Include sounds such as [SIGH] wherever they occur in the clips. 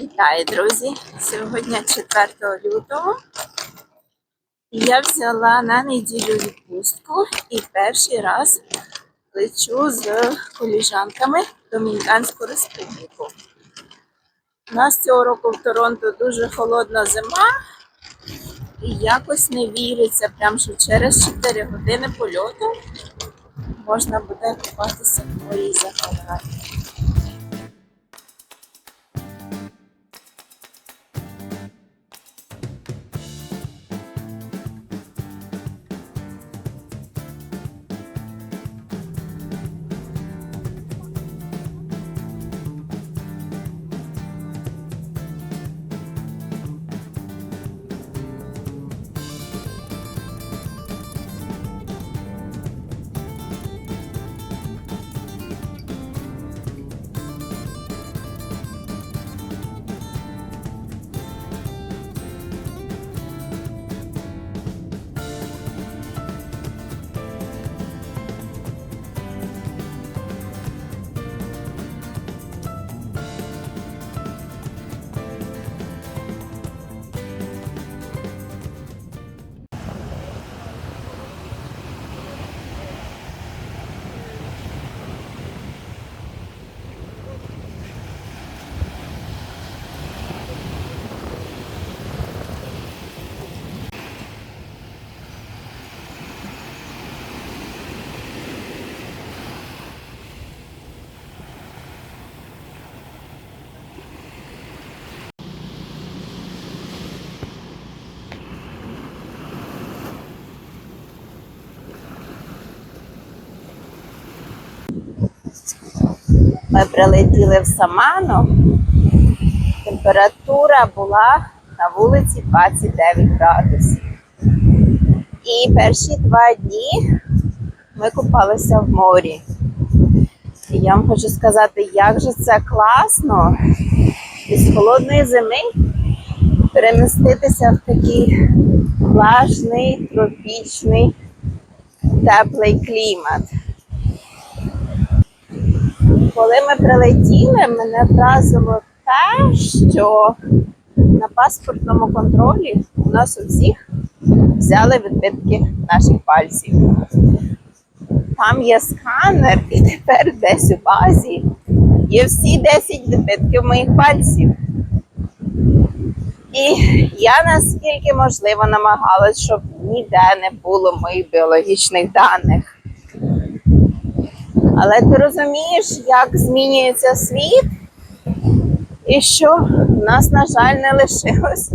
Вітаю, друзі! Сьогодні 4 лютого. Я взяла на неділю відпустку і перший раз лечу з коліжанками в Домініканську республіку. У нас цього року в Торонто дуже холодна зима, і якось не віриться, прям що через 4 години польоту можна буде купатися в морі Закарпаття. Ми прилетіли в Саману. Температура була на вулиці 29 градусів. І перші два дні ми купалися в морі. І я вам хочу сказати, як же це класно із холодної зими переміститися в такий влажний, тропічний, теплий клімат. Коли ми прилетіли, мене вразило те, що на паспортному контролі у нас у всіх взяли відбитки наших пальців. Там є сканер, і тепер десь у базі є всі 10 відбитків моїх пальців. І я наскільки можливо намагалась, щоб ніде не було моїх біологічних даних. Але ти розумієш, як змінюється світ, і що в нас, на жаль, не лишилось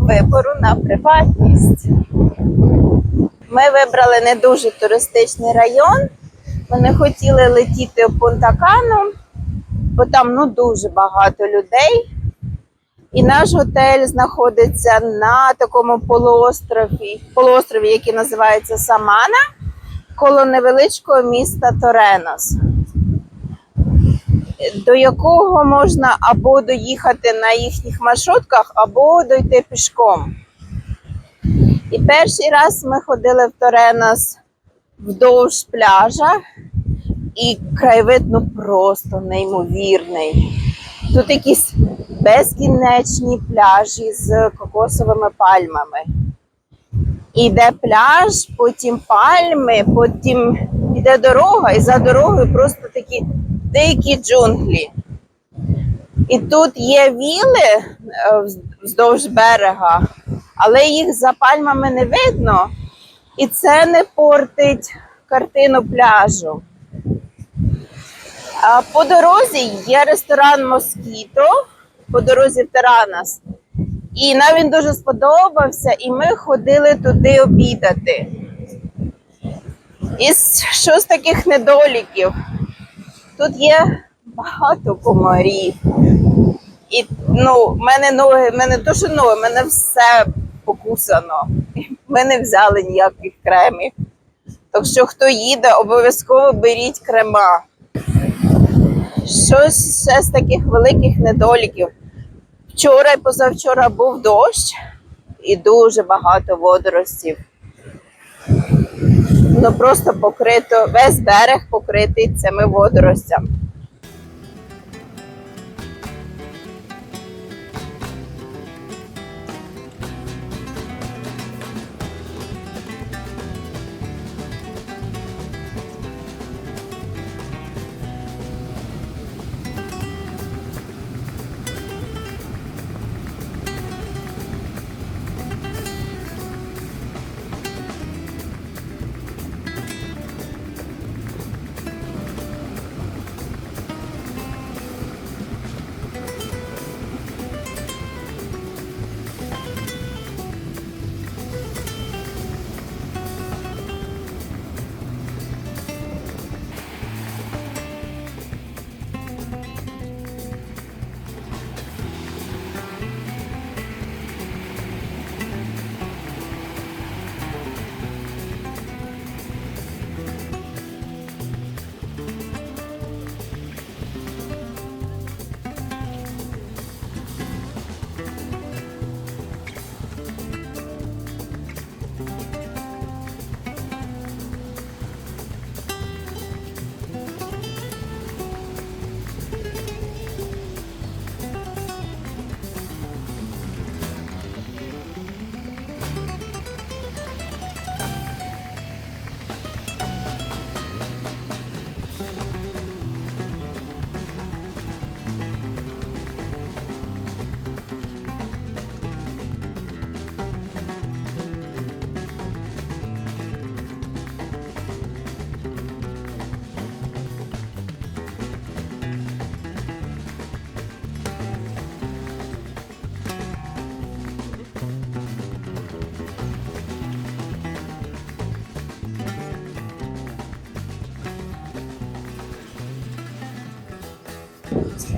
вибору на приватність. Ми вибрали не дуже туристичний район. Не хотіли летіти в Пунта-Кану, бо там ну, дуже багато людей. І наш готель знаходиться на такому полуострові, полуострові, який називається Самана коло невеличкого міста Торенос, до якого можна або доїхати на їхніх маршрутках, або дойти пішком. І перший раз ми ходили в Торенос вдовж пляжа, і краєвид ну просто неймовірний. Тут якісь безкінечні пляжі з кокосовими пальмами. Іде пляж, потім пальми, потім іде дорога, і за дорогою просто такі дикі джунглі. І тут є віли е, вздовж берега, але їх за пальмами не видно, і це не портить картину пляжу. По дорозі є ресторан Москіто по дорозі Таранас. І нам він дуже сподобався, і ми ходили туди обідати. І що з таких недоліків? Тут є багато комарів. І ну, в мене ноги, в мене що ноги, в мене все покусано. [LAUGHS] Ми не взяли ніяких кремів. Так що, хто їде, обов'язково беріть крема. Щось ще з таких великих недоліків. Вчора і позавчора був дощ і дуже багато водоростів. Ну просто покрито, весь берег покритий цими водоростями.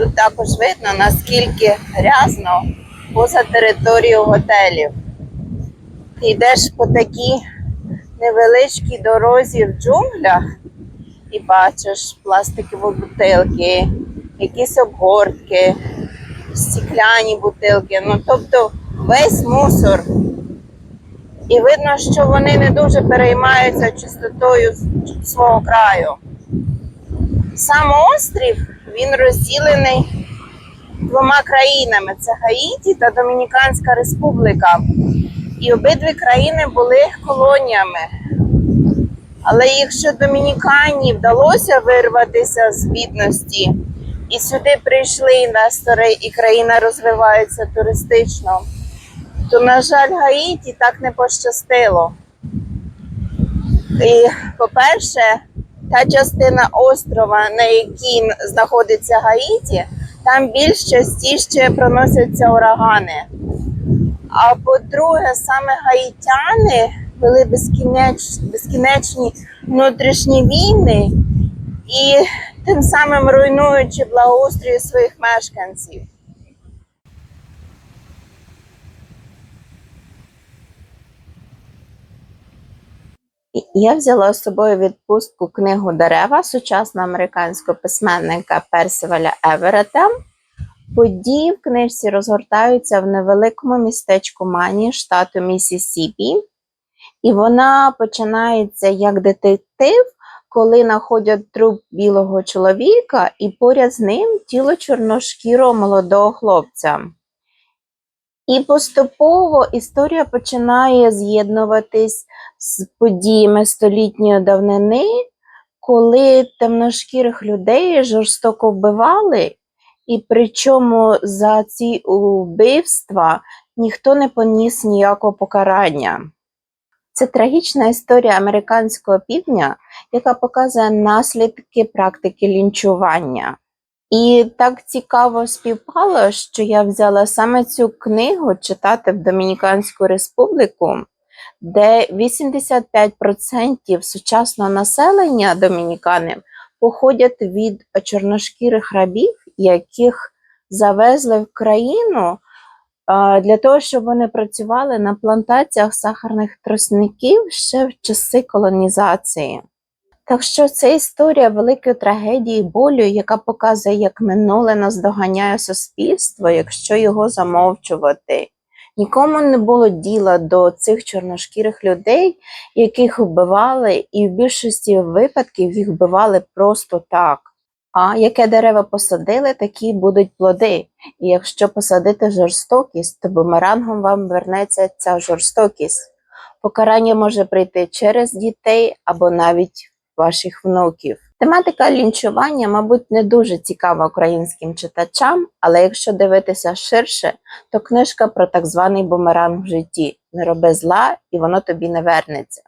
Тут також видно, наскільки грязно поза територією готелів. Ти йдеш по такій невеличкій дорозі в джунглях і бачиш пластикові бутилки, якісь обгортки, стікляні бутилки. Ну, тобто весь мусор. І видно, що вони не дуже переймаються чистотою свого краю. Сам острів він розділений двома країнами: це Гаїті та Домініканська Республіка. І обидві країни були колоніями. Але якщо Домінікані вдалося вирватися з бідності, і сюди прийшли інвестори, і країна розвивається туристично, то, на жаль, Гаїті так не пощастило. І, по-перше, та частина острова, на якій знаходиться Гаїті, там більш частіше проносяться урагани. А по-друге, саме гаїтяни вели безкінеч, безкінечні внутрішні війни і тим самим руйнуючи благоустрій своїх мешканців. Я взяла з собою відпустку книгу Дерева сучасного американського письменника Персиваля Еверета. Події в книжці розгортаються в невеликому містечку Мані, штату Місісіпі, і вона починається як детектив, коли знаходять труп білого чоловіка, і поряд з ним тіло чорношкірого молодого хлопця. І поступово історія починає з'єднуватись з подіями столітньої давнини, коли темношкірих людей жорстоко вбивали, і причому за ці вбивства ніхто не поніс ніякого покарання. Це трагічна історія американського півдня, яка показує наслідки практики лінчування. І так цікаво співпало, що я взяла саме цю книгу читати в Домініканську республіку, де 85% сучасного населення Домінікани походять від чорношкірих рабів, яких завезли в країну для того, щоб вони працювали на плантаціях сахарних тростників ще в часи колонізації. Так що це історія великої трагедії болю, яка показує, як минуле наздоганяє суспільство, якщо його замовчувати. Нікому не було діла до цих чорношкірих людей, яких вбивали, і в більшості випадків їх вбивали просто так. А яке дерево посадили, такі будуть плоди. І якщо посадити жорстокість, то бумерангом вам вернеться ця жорстокість. Покарання може прийти через дітей або навіть ваших внуків. Тематика лінчування, мабуть, не дуже цікава українським читачам, але якщо дивитися ширше, то книжка про так званий бумеранг в житті. Не роби зла, і воно тобі не вернеться.